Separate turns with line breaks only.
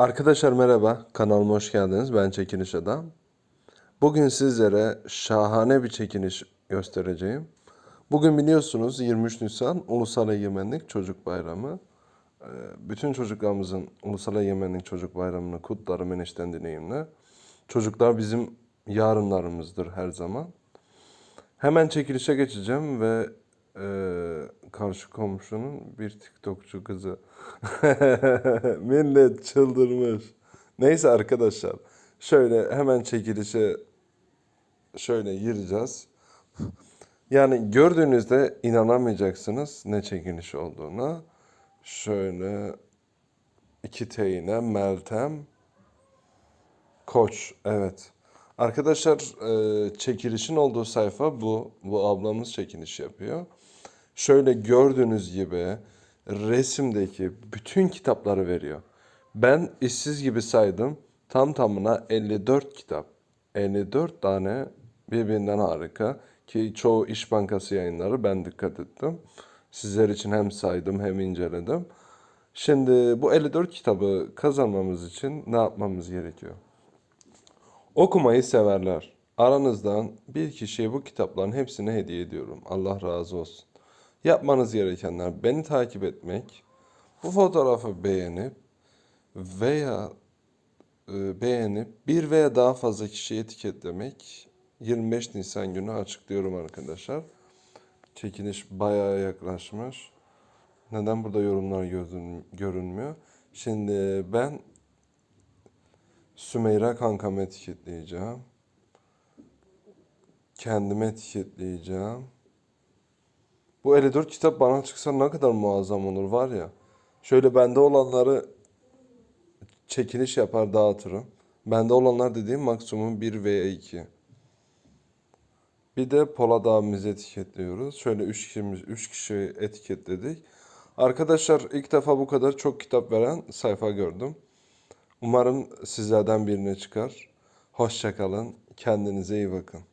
Arkadaşlar merhaba, kanalıma hoş geldiniz. Ben Çekiliş Adam. Bugün sizlere şahane bir çekiliş göstereceğim. Bugün biliyorsunuz 23 Nisan Ulusal Egemenlik Çocuk Bayramı. Ee, Bütün çocuklarımızın Ulusal Egemenlik Çocuk Bayramı'nı kutlarım enişten dileğimle. Çocuklar bizim yarınlarımızdır her zaman. Hemen çekilişe geçeceğim ve e, karşı komşunun bir TikTokçu kızı. Millet çıldırmış. Neyse arkadaşlar. Şöyle hemen çekilişe şöyle gireceğiz. Yani gördüğünüzde inanamayacaksınız ne çekiliş olduğuna. Şöyle iki teyine Meltem Koç, evet. Arkadaşlar e, çekilişin olduğu sayfa bu. Bu ablamız çekiliş yapıyor. Şöyle gördüğünüz gibi resimdeki bütün kitapları veriyor. Ben işsiz gibi saydım. Tam tamına 54 kitap. 54 tane birbirinden harika. Ki çoğu İş Bankası yayınları ben dikkat ettim. Sizler için hem saydım hem inceledim. Şimdi bu 54 kitabı kazanmamız için ne yapmamız gerekiyor? Okumayı severler. Aranızdan bir kişiye bu kitapların hepsini hediye ediyorum. Allah razı olsun. Yapmanız gerekenler beni takip etmek, bu fotoğrafı beğenip veya e, beğenip bir veya daha fazla kişiyi etiketlemek 25 Nisan günü açıklıyorum arkadaşlar. Çekiliş bayağı yaklaşmış. Neden burada yorumlar görünmüyor? Şimdi ben Sümeyra kankamı etiketleyeceğim. Kendimi etiketleyeceğim. Bu 54 kitap bana çıksa ne kadar muazzam olur var ya. Şöyle bende olanları çekiliş yapar dağıtırım. Bende olanlar dediğim maksimum 1 veya 2. Bir de Polat abimizi etiketliyoruz. Şöyle 3 kişimiz 3 kişi etiketledik. Arkadaşlar ilk defa bu kadar çok kitap veren sayfa gördüm. Umarım sizlerden birine çıkar. Hoşça kalın. Kendinize iyi bakın.